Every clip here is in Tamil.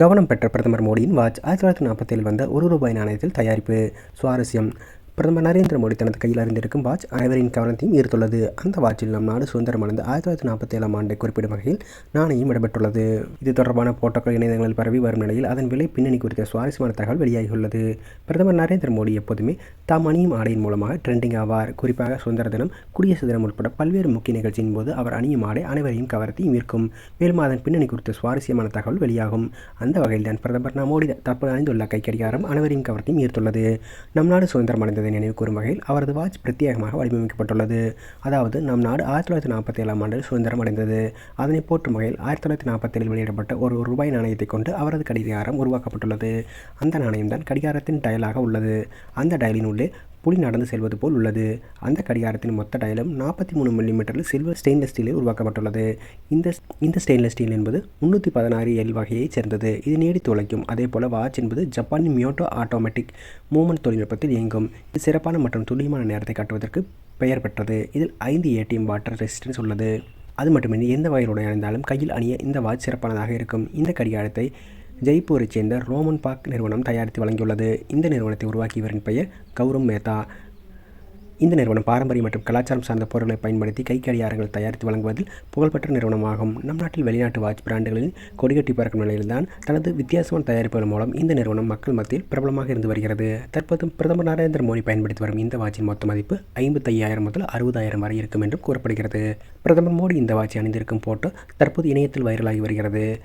கவனம் பெற்ற பிரதமர் மோடியின் வாட்ச் ஆயிரத்தி தொள்ளாயிரத்தி நாற்பத்தேழில் வந்த ஒரு ரூபாய் நாணயத்தில் தயாரிப்பு. சுவாரஸ்யம். பிரதமர் நரேந்திர மோடி தனது கையில் அறிந்திருக்கும் வாட்ச் அனைவரின் கவனத்தையும் ஈர்த்துள்ளது. அந்த வாட்சில் நம் நாடு சுதந்திரமடைந்த ஆயிரத்தி தொள்ளாயிரத்தி நாற்பத்தி ஏழாம் ஆண்டை குறிப்பிடும் வகையில் நாணயம் இடம்பெற்றுள்ளது இது தொடர்பான போட்டோக்கள் இணையதளங்களில் பரவி வரும் நிலையில் அதன் விலை பின்னணி குறித்த சுவாரஸ்யமான தகவல் வெளியாகியுள்ளது. பிரதமர் நரேந்திர மோடி எப்போதுமே தாம் அணியும் ஆடையின் மூலமாக ட்ரெண்டிங் ஆவார். குறிப்பாக சுதந்திர தினம் குடியரசு தினம் உட்பட பல்வேறு முக்கிய நிகழ்ச்சியின் போது அவர் அணியும் ஆடை அனைவரையும் கவரத்தையும் ஈர்க்கும். மேலும் அதன் பின்னணி குறித்த சுவாரஸ்யமான தகவல் வெளியாகும். அந்த வகையில் தான் பிரதமர் மோடி தற்போது அணிந்துள்ள கை கடிகாரம் அனைவரையும் கவரத்தையும் ஈர்த்துள்ளது. நம் நாடு சுதந்திரம் அடைந்தது நினைவு கூறும் வகையில் அவரது வாட்ச் பிரத்யேகமாக வடிவமைக்கப்பட்டுள்ளது. அதாவது நம் நாடு ஆயிரத்தி தொள்ளாயிரத்தி நாற்பத்தி ஏழாம் ஆண்டு சுதந்திரம் அடைந்தது. அதனை போற்றும் வகையில் ஆயிரத்தி தொள்ளாயிரத்தி நாற்பத்தேழில் வெளியிடப்பட்ட ஒரு ரூபாய் நாணயத்தை கொண்டு அவரது கடிகாரம் உருவாக்கப்பட்டுள்ளது. அந்த நாணயம் தான் கடிகாரத்தின் டயலாக உள்ளது. அந்த டயலின் உள்ளே புலி நடந்து செல்வது போல் உள்ளது. அந்த கடிகாரத்தின் மொத்த டயலும் நாற்பத்தி மூணு மில்லிமீட்டரில் சில்வர் ஸ்டெயின்லெஸ் ஸ்டீலில் உருவாக்கப்பட்டுள்ளது. இந்த இந்த ஸ்டெயின்லெஸ் ஸ்டீல் என்பது முந்நூற்றி பதினாறு எல் வகையைச் சேர்ந்தது. இது நீடித்து உழைக்கும். அதே போல் வாட்ச் என்பது ஜப்பானின் மியோட்டோ ஆட்டோமேட்டிக் மூமெண்ட் தொழில்நுட்பத்தில் இயங்கும். இது சிறப்பான மற்றும் துல்லியமான நேரத்தை காட்டுவதற்கு பெயர் பெற்றது. இதில் ஐந்து ஏடிஎம் வாட்டர் ரெசிஸ்டன்ஸ் உள்ளது. அது மட்டுமின்றி எந்த வகையிலுடைய அணிந்தாலும் கையில் அணிய இந்த வாட்ச் சிறப்பானதாக இருக்கும். இந்த கடிகாரத்தை ஜெய்ப்பூரைச் சேர்ந்த ரோமன் பாக் நிறுவனம் தயாரித்து வழங்கியுள்ளது. இந்த நிறுவனத்தை உருவாக்கியவரின் பெயர் கௌரவ் மேத்தா. இந்த நிறுவனம் பாரம்பரிய மற்றும் கலாச்சாரம் சார்ந்த பொருட்களை பயன்படுத்தி கைக்கடியாரங்கள் தயாரித்து வழங்குவதில் புகழ்பெற்ற நிறுவனமாகும். நம் நாட்டில் வெளிநாட்டு வாட்ச் பிராண்டுகளில் கொடிகட்டி பறக்கும் நிலையில்தான் தனது வித்தியாசமான தயாரிப்புகள் மூலம் இந்த நிறுவனம் மக்கள் மத்தியில் பிரபலமாக இருந்து வருகிறது. தற்போது பிரதமர் நரேந்திர மோடி பயன்படுத்தி வரும் இந்த வாட்சின் மொத்த மதிப்பு ஐம்பத்தையாயிரம் முதல் அறுபதாயிரம் வரை இருக்கும் என்றும் கூறப்படுகிறது. பிரதமர் மோடி இந்த வாட்சி அணிந்திருக்கும் போட்டோ தற்போது இணையத்தில் வைரலாகி வருகிறது.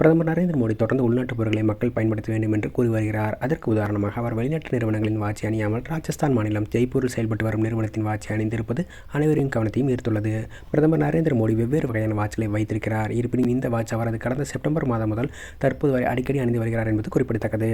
பிரதமர் நரேந்திர மோடி தொடர்ந்து உள்நாட்டு பொருட்களை மக்கள் பயன்படுத்த வேண்டும் என்று கூறி வருகிறார். அதற்கு உதாரணமாக அவர் வெளிநாட்டு நிறுவனங்களின் வாட்சி அணியாமல் ராஜஸ்தான் மாநிலம் ஜெய்ப்பூரில் செயல்பட்டு வரும் நிறுவனத்தின் வாட்சி அணிந்திருப்பது அனைவரின் கவனத்தையும் ஈர்த்துள்ளது. பிரதமர் நரேந்திர மோடி வெவ்வேறு வகையான வாட்சிகளை வைத்திருக்கிறார். இருப்பினும் இந்த வாட்ச் அவரது கடந்த செப்டம்பர் மாதம் முதல் தற்போது வரை அடிக்கடி அணிந்து வருகிறார் என்பது குறிப்பிடத்தக்கது.